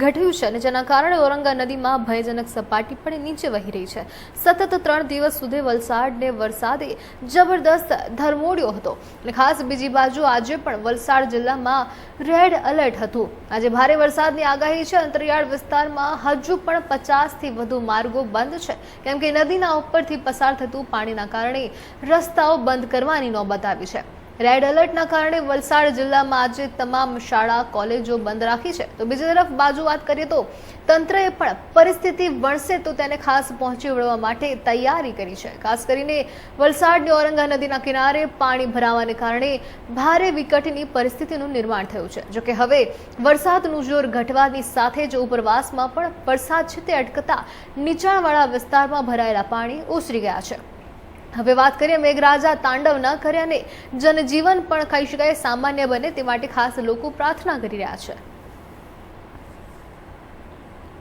ઘટ્યું છે અને જેના કારણે ઓરંગા નદીમાં ભયજનક સપાટી પણ નીચે વહી રહી છે. સતત ત્રણ દિવસ સુધી વલસાડને વરસાદે જબરદસ્ત ધરમોડ્યો હતો. અને ખાસ બીજી બાજુ આજે પણ વલસાડ જિલ્લામાં રેડ એલર્ટ હતું. આજે ભારે વરસાદની આગાહી છે. અંતરિયાળ વિસ્તારમાં હજુ પણ પચાસથી વધુ માર્ગો બંધ છે. કેમ કે નદીના ઉપરથી પસાર થતું પાણીના કારણે રસ્તાઓ બંધ કરવાની નોબત આવી છે. રેડ એલર્ટના કારણે વલસાડ જિલ્લામાં આજે તમામ શાળા, કોલેજો બંધ રાખી છે. તો બીજી તરફ બાજુ વાત કરીએ તો તંત્રએ પણ પરિસ્થિતિ વણસે તો તેને ખાસ પહોંચી વળવા માટે તૈયારી કરી છે. ખાસ કરીને વલસાડની ઔરંગા નદીના કિનારે પાણી ભરાવાને કારણે ભારે વિકટની પરિસ્થિતિનું નિર્માણ થયું છે. જોકે હવે વરસાદનું જોર ઘટવાની સાથે જ ઉપરવાસમાં પણ વરસાદ છે તે અટકતા નીચાણવાળા વિસ્તારમાં ભરાયેલા પાણી ઓસરી ગયા છે. હવે વાત કરીએ મેઘરાજા તાંડવ ન કરે અને જનજીવન પણ કહી શકાય, સામાન્ય બને તે માટે ખાસ લોકો પ્રાર્થના કરી રહ્યા છે.